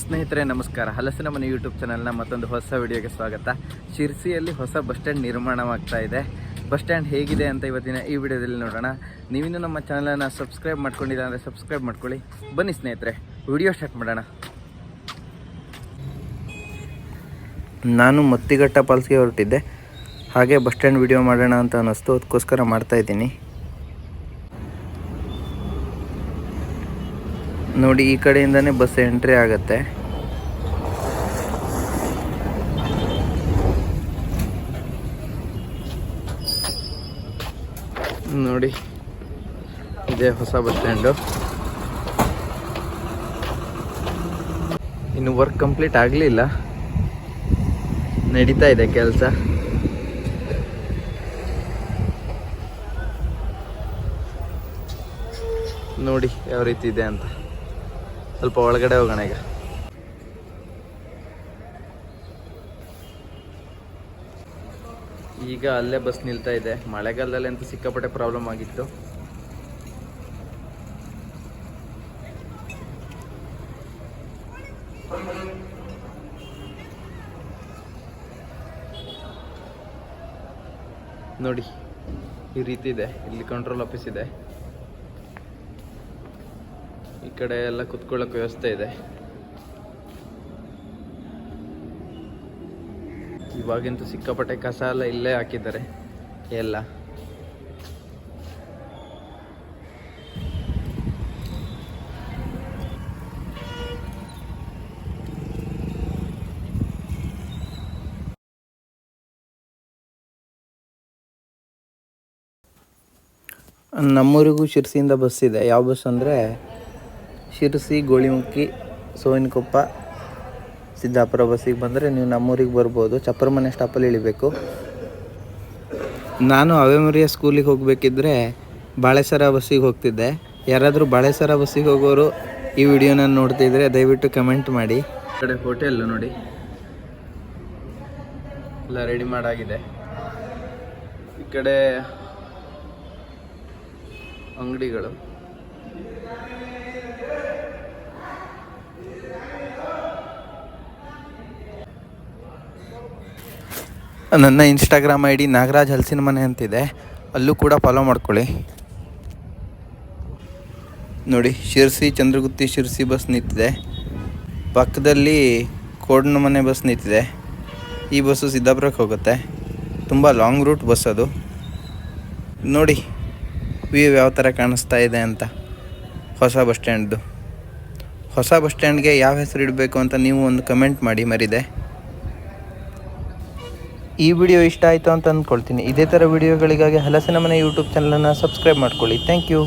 ಸ್ನೇಹಿತರೆ, ನಮಸ್ಕಾರ. ಹಲಸಿನ ಮನೆ ಯೂಟ್ಯೂಬ್ ಚಾನಲ್ನ ಮತ್ತೊಂದು ಹೊಸ ವಿಡಿಯೋಗೆ ಸ್ವಾಗತ. ಶಿರ್ಸಿಯಲ್ಲಿ ಹೊಸ ಬಸ್ ಸ್ಟ್ಯಾಂಡ್ ನಿರ್ಮಾಣವಾಗ್ತಾ ಇದೆ. ಬಸ್ ಸ್ಟ್ಯಾಂಡ್ ಹೇಗಿದೆ ಅಂತ ಇವತ್ತಿನ ಈ ವಿಡಿಯೋದಲ್ಲಿ ನೋಡೋಣ. ನೀವಿನ್ನೂ ನಮ್ಮ ಚಾನಲನ್ನು ಸಬ್ಸ್ಕ್ರೈಬ್ ಮಾಡ್ಕೊಂಡಿಲ್ಲ ಅಂದರೆ ಸಬ್ಸ್ಕ್ರೈಬ್ ಮಾಡ್ಕೊಳ್ಳಿ. ಬನ್ನಿ ಸ್ನೇಹಿತರೆ, ವಿಡಿಯೋ ಸ್ಟಾರ್ಟ್ ಮಾಡೋಣ. ನಾನು ಮತ್ತಿಘಟ್ಟ ಪಾಲ್ಸ್ಗೆ ಹೊರಟಿದ್ದೆ. ಹಾಗೆ ಬಸ್ ಸ್ಟ್ಯಾಂಡ್ ವಿಡಿಯೋ ಮಾಡೋಣ ಅಂತ ಅನ್ನಿಸ್ತು. ಅದಕ್ಕೋಸ್ಕರ ಮಾಡ್ತಾ ನೋಡಿ, ಈ ಕಡೆಯಿಂದನೇ ಬಸ್ ಎಂಟ್ರಿ ಆಗುತ್ತೆ. ನೋಡಿ, ಇದೇ ಹೊಸ ಬಸ್ ಸ್ಟ್ಯಾಂಡು. ಇನ್ನು ವರ್ಕ್ ಕಂಪ್ಲೀಟ್ ಆಗಲಿಲ್ಲ. ನಡೀತಾ ಇದೆ ಕೆಲಸ. ನೋಡಿ, ಯಾವ ರೀತಿ ಇದೆ ಅಂತ. ಸ್ವಲ್ಪ ಒಳಗಡೆ ಹೋಗೋಣ ಈಗ. ಈಗ ಅಲ್ಲೇ ಬಸ್ ನಿಲ್ತಾ ಇದೆ. ಮಳೆಗಾಲದಲ್ಲಿ ಅಂತೂ ಸಿಕ್ಕಾಪಟ್ಟೆ ಪ್ರಾಬ್ಲಮ್ ಆಗಿತ್ತು. ನೋಡಿ, ಈ ರೀತಿ ಇದೆ. ಇಲ್ಲಿ ಕಂಟ್ರೋಲ್ ಆಫೀಸ್ ಇದೆ. ಈ ಕಡೆ ಎಲ್ಲ ಕುತ್ಕೊಳ್ಳೋಕೆ ವ್ಯವಸ್ಥೆ ಇದೆ. ಇವಾಗಂತೂ ಸಿಕ್ಕಾಪಟ್ಟೆ ಕಸ ಎಲ್ಲ ಇಲ್ಲೇ ಹಾಕಿದ್ದಾರೆ, ಎಲ್ಲ. ನಮ್ಮೂರಿಗೂ ಶಿರ್ಸಿಯಿಂದ ಬಸ್ ಇದೆ. ಯಾವ ಬಸ್ ಅಂದರೆ ಶಿರಸಿ, ಗೋಳಿಮುಖಿ, ಸೋವಿನಕೊಪ್ಪ, ಸಿದ್ದಾಪುರ ಬಸ್ಸಿಗೆ ಬಂದರೆ ನೀವು ನಮ್ಮೂರಿಗೆ ಬರ್ಬೋದು. ಚಪ್ಪರ ಮನೆ ಸ್ಟಾಪಲ್ಲಿ ಇಳಿಬೇಕು. ನಾನು ಅವೆಮರಿಯ ಸ್ಕೂಲಿಗೆ ಹೋಗಬೇಕಿದ್ರೆ ಬಾಳೆಸರ ಬಸ್ಸಿಗೆ ಹೋಗ್ತಿದ್ದೆ. ಯಾರಾದರೂ ಬಾಳೆಸರ ಬಸ್ಸಿಗೆ ಹೋಗೋರು ಈ ವಿಡಿಯೋನ ನೋಡ್ತಿದ್ರೆ ದಯವಿಟ್ಟು ಕಮೆಂಟ್ ಮಾಡಿ. ಕಡೆ ಹೋಟೆಲ್ ನೋಡಿ. ಎಲ್ಲ ರೆಡಿ ಮಾಡಾಗಿದೆ. ಈ ಕಡೆ ಅಂಗಡಿಗಳು. ನನ್ನ ಇನ್ಸ್ಟಾಗ್ರಾಮ್ ಐ ಡಿ ನಾಗರಾಜ್ ಹಲಸಿನ ಮನೆ ಅಂತಿದೆ. ಅಲ್ಲೂ ಕೂಡ ಫಾಲೋ ಮಾಡ್ಕೊಳ್ಳಿ. ನೋಡಿ, ಶಿರ್ಸಿ, ಚಂದ್ರಗುತ್ತಿ, ಶಿರ್ಸಿ ಬಸ್ ನಿಂತಿದೆ. ಪಕ್ಕದಲ್ಲಿ ಕೋಡ್ನ ಮನೆ ಬಸ್ ನಿಂತಿದೆ. ಈ ಬಸ್ಸು ಸಿದ್ದಾಪುರಕ್ಕೆ ಹೋಗುತ್ತೆ. ತುಂಬ ಲಾಂಗ್ ರೂಟ್ ಬಸ್ ಅದು. ನೋಡಿ ವ್ಯೂ ಯಾವ ಥರ ಕಾಣಿಸ್ತಾ ಇದೆ ಅಂತ. ಹೊಸ ಬಸ್ ಸ್ಟ್ಯಾಂಡ್ದು. ಹೊಸ ಬಸ್ ಸ್ಟ್ಯಾಂಡ್ಗೆ ಯಾವ ಹೆಸರು ಇಡಬೇಕು ಅಂತ ನೀವು ಒಂದು ಕಮೆಂಟ್ ಮಾಡಿ ಮರಿದೆ. ಈ ವಿಡಿಯೋ ಇಷ್ಟ ಆಯಿತು ಅಂತ ಅಂದ್ಕೊಳ್ತೀನಿ. ಇದೇ ಥರ ವಿಡಿಯೋಗಳಿಗಾಗಿ ಹಲಸಿನ ಮನೆ ಯೂಟ್ಯೂಬ್ ಚಾನಲನ್ನು ಸಬ್ಸ್ಕ್ರೈಬ್ ಮಾಡ್ಕೊಳ್ಳಿ. Thank you.